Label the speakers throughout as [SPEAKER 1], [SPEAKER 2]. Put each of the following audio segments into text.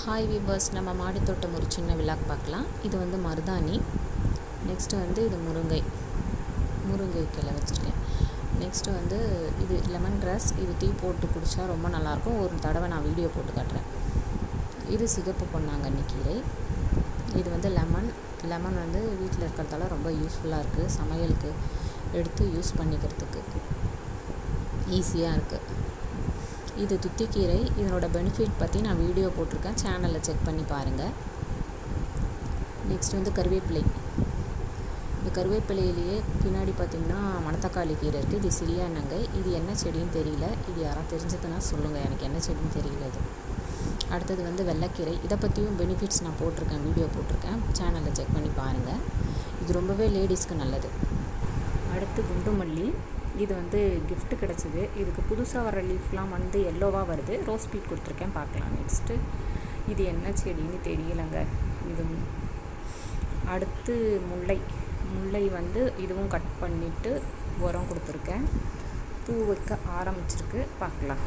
[SPEAKER 1] Hi வீபர்ஸ் நம்ம மாடித்தோட்டம் ஒரு சின்ன விழாக் பார்க்கலாம். இது வந்து மருதாணி. நெக்ஸ்ட்டு வந்து இது முருங்கை. முருங்கை கிளை வச்சுருக்கேன். நெக்ஸ்ட்டு வந்து இது லெமன் கிராஸ் இது டீ போட்டு குடித்தா ரொம்ப நல்லாயிருக்கும். ஒரு தடவை நான் வீடியோ போட்டு காட்டுறேன். இது சிகப்பு பொன்னாங்கண்ணி கீரை. இது வந்து லெமன் லெமன் வந்து வீட்டில் இருக்கிறதால ரொம்ப யூஸ்ஃபுல்லாக இருக்குது சமையலுக்கு எடுத்து யூஸ் பண்ணிக்கிறதுக்கு ஈஸியாக இருக்குது இது துத்திக்கீரை. இதனோட பெனிஃபிட் பற்றி நான் வீடியோ போட்டிருக்கேன். சேனலில் செக் பண்ணி பாருங்கள் நெக்ஸ்ட் வந்து கருவேப்பிலை. இந்த கருவேப்பிலையிலேயே பின்னாடி பார்த்திங்கன்னா மணத்தக்காளி கீரை இருக்குது இது சிறியானங்கை. இது என்ன செடின்னு தெரியல. இது யாராவது தெரிஞ்சதுன்னா சொல்லுங்கள் எனக்கு என்ன செடின்னு தெரியல இது. அடுத்தது வந்து வெள்ளைக்கீரை. இதை பற்றியும் பெனிஃபிட்ஸ் நான் போட்டிருக்கேன். வீடியோ போட்டிருக்கேன். சேனலில் செக் பண்ணி பாருங்கள் இது ரொம்பவே லேடிஸ்க்கு நல்லது. அடுத்து குண்டுமல்லி. இது வந்து கிஃப்ட் கிடச்சிது. இதுக்கு புதுசாக வர லீஃப்லாம் வந்து எல்லோவாக வருது. ரோஸ் பீட் கொடுத்துருக்கேன். பார்க்கலாம். நெக்ஸ்ட்டு இது என்ன செடின்னு தெரியலைங்க. இது அடுத்து முல்லை. முல்லை வந்து இதுவும் கட் பண்ணிவிட்டு உரம் கொடுத்துருக்கேன். பூ வைக்க ஆரம்பிச்சிருக்கு. பார்க்கலாம்.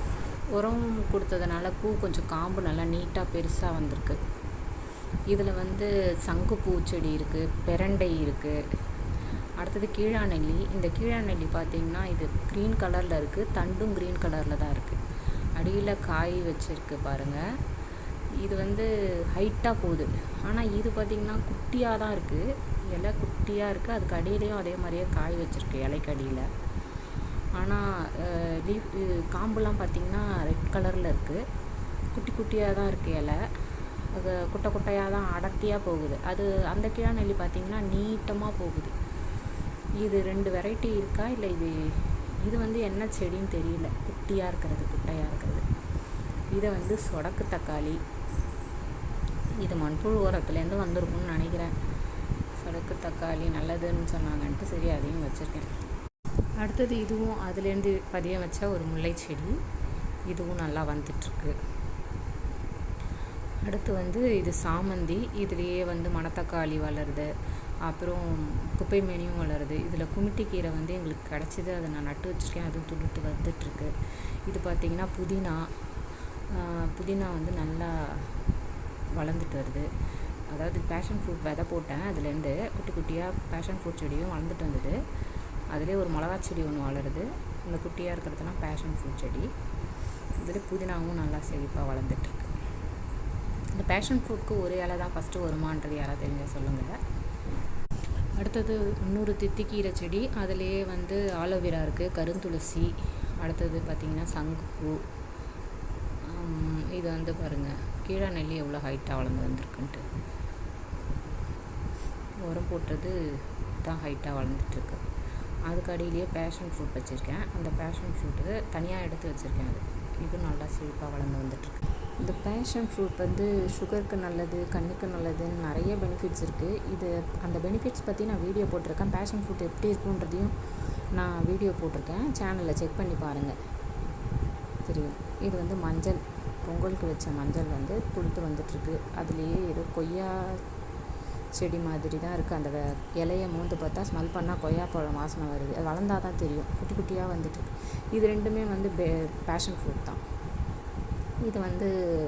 [SPEAKER 1] உரம் கொடுத்ததுனால பூ கொஞ்சம் காம்பு நல்லா நீட்டாக பெருசாக வந்திருக்கு. இதில் வந்து சங்கு பூச்செடி இருக்குது பெரண்டை இருக்குது அடுத்தது கீழாநெல்லி. இந்த கீழாநெல்லி பார்த்திங்கன்னா இது க்ரீன் கலரில் இருக்குது தண்டும் க்ரீன் கலரில் தான் இருக்குது அடியில் காய் வச்சுருக்கு பாருங்கள் இது வந்து ஹைட்டாக போகுது. ஆனால் இது பார்த்திங்கன்னா குட்டியாக தான் இருக்குது இலை குட்டியாக இருக்குது அதுக்கு அடியிலையும் அதே மாதிரியே காய் வச்சுருக்கு இலைக்கு அடியில். ஆனால் லீஃப் காம்புலாம் பார்த்திங்கன்னா ரெட் கலரில் இருக்குது குட்டி குட்டியாக தான் இருக்குது இலை. அது குட்டை குட்டையாக தான் அடர்த்தியாக போகுது. அது அந்த கீழாநெல்லி பார்த்திங்கன்னா நீட்டமாக போகுது. இது ரெண்டு வெரைட்டி இருக்கா? இல்லை இது இது வந்து என்ன செடின்னு தெரியல. குட்டியாக இருக்கிறது குட்டையாக இருக்கிறது. இதை வந்து சொடக்கு தக்காளி இது மண்புழு ஓரத்துலேருந்து வந்திருக்கும்னு நினைக்கிறேன். சொடக்கு தக்காளி நல்லதுன்னு சொன்னாங்கன்ட்டு சரி அதையும் வச்சுருக்கேன். அடுத்தது இதுவும் அதுலேருந்து பதிய வச்ச ஒரு முல்லை செடி. இதுவும் நல்லா வந்துட்டுருக்கு அடுத்து வந்து இது சாமந்தி. இதுலேயே வந்து மணத்தக்காளி வளருது. அப்புறம் குப்பை மேனியும் வளருது. இதில் குமிட்டிக்கீரை வந்து எங்களுக்கு கிடச்சிது. அதை நான் நட்டு வச்சுருக்கேன். அதுவும் துளுட்டு வந்துட்டுருக்கு. இது பார்த்திங்கன்னா புதினா. புதினா வந்து நல்லா வளர்ந்துட்டு வருது. அதாவது பேஷன் ஃப்ரூட் விதை போட்டேன். அதுலேருந்து குட்டி குட்டியாக பேஷன் ஃப்ரூட் செடியும் வளர்ந்துட்டு வந்தது. அதிலே ஒரு மிளகா செடி ஒன்று வளருது. அந்த குட்டியாக இருக்கிறதுலாம் பேஷன் ஃப்ரூட் செடி. இதில் புதினாவும் நல்லா செழிப்பாக வளர்ந்துட்டுருக்கு. இந்த பேஷன் ஃப்ரூட்க்கு ஒரு இலை தான் ஃபஸ்ட்டு வருமானது யாராவது தெரிஞ்ச சொல்லுங்கள் அடுத்தது இன்னொரு தித்திக்கீரை செடி அதுலேயே வந்து ஆலோவேரா இருக்குது கருந்துளசி அடுத்தது பார்த்திங்கன்னா சங்குப்பூ. இது வந்து பாருங்கள் கீழே நெல்லி எவ்வளோ ஹைட்டாக வளர்ந்து வந்திருக்குன்ட்டு. உரம் போட்டது தான் ஹைட்டாக வளர்ந்துட்டுருக்கு அதுக்கு அடியிலேயே பேஷன் ஃப்ரூட் வச்சுருக்கேன். அந்த பேஷன் ஃப்ரூட்டு தனியாக எடுத்து வச்சுருக்கேன் அது. இது நல்லா செழிப்பாக வளர்ந்து வந்துட்டுருக்கு இந்த பேஷன் ஃப்ரூட் வந்து சுகருக்கு நல்லது கண்ணுக்கு நல்லதுன்னு நிறைய பெனிஃபிட்ஸ் இருக்குது இது அந்த பெனிஃபிட்ஸ் பற்றி நான் வீடியோ போட்டிருக்கேன். பேஷன் ஃப்ரூட் எப்படி இருக்குன்றதையும் நான் வீடியோ போட்டிருக்கேன். சேனலில் செக் பண்ணி பாருங்கள் தெரியும். இது வந்து மஞ்சள். பொங்கலுக்கு வச்ச மஞ்சள் வந்து துளுத்து வந்துட்டுருக்கு. அதுலேயே ஏதோ கொய்யா செடி மாதிரி தான் இருக்குது அந்த இலையை மோந்து பார்த்தா ஸ்மெல் பண்ணால் கொய்யாப்பழம் வாசனை வருது. அது வளர்ந்தால் தான் தெரியும். குட்டி குட்டியாக வந்துட்டு இது ரெண்டுமே வந்து பே பேஷன் ஃப்ரூட் தான். இது வந்து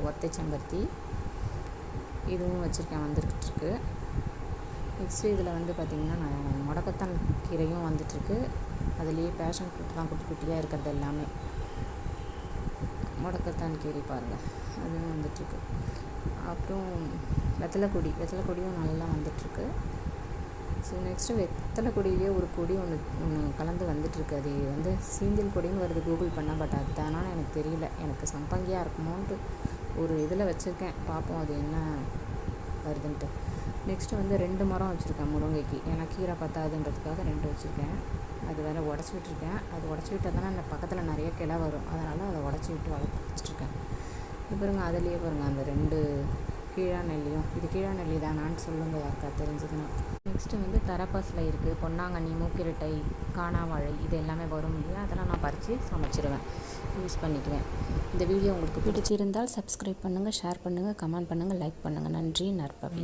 [SPEAKER 1] ஒத்தை செம்பருத்தி. இதுவும் வச்சுருக்கேன் வந்துருக்கிட்டுருக்கு. நெக்ஸ்ட்டு இதில் வந்து பார்த்திங்கன்னா நான் முடக்கத்தான் கீரையும் வந்துட்டுருக்கு. அதுலேயே பேஷன் ஃப்ரூட் தான் குட்டி குட்டியாக இருக்கிறது எல்லாமே. முடக்கத்தான் கீரை பாருங்கள் அதுவும் வந்துட்டுருக்கு. அப்புறம் வெத்தலை கொடி வெத்தலை கொடியும் நல்லா வந்துட்டுருக்கு. ஸோ நெக்ஸ்ட்டு வெத்தலை கொடியிலேயே ஒரு கொடி ஒன்று ஒன்று கலந்து வந்துட்டுருக்கு. அது வந்து சீந்தில் கொடின்னு வருது கூகுள் பண்ணால் பட் அது தானான்னு எனக்கு தெரியல. எனக்கு சம்பங்கியாக இருக்குமோன்ட்டு ஒரு இதில் வச்சுருக்கேன். பார்ப்போம் அது என்ன வருதுன்ட்டு. நெக்ஸ்ட்டு வந்து ரெண்டு மரம் வச்சுருக்கேன் முருங்கைக்கு. ஏன்னா கீரை பத்தாதுன்றதுக்காக ரெண்டு வச்சுருக்கேன். அது வேறு உடச்சி விட்டுருக்கேன். அது உடச்சி விட்டால் தானே அந்த பக்கத்தில் நிறைய கிளை வரும். அதனால் அதை உடச்சி விட்டு வளர்த்து வச்சுருக்கேன் இப்போ பாருங்கள் அதுலேயே பாருங்கள் அந்த ரெண்டு கீழா நெல்லியும் இது கீழா நெல்லி தானான்னு சொல்லுங்கள் அக்கா தெரிஞ்சதுன்னா. நெக்ஸ்ட்டு வந்து தரப்பஸில் இருக்குது பொன்னாங்கண்ணி மூக்கிரட்டை காணாவாழை இது எல்லாமே வரும் இல்லையா? அதெல்லாம் நான் பறித்து சமைச்சிருவேன். யூஸ் பண்ணிக்குவேன். இந்த வீடியோ உங்களுக்கு பிடிச்சிருந்தால் சப்ஸ்கிரைப் பண்ணுங்கள் ஷேர் பண்ணுங்கள் கமெண்ட் பண்ணுங்கள் லைக் பண்ணுங்கள் நன்றி நற்பவி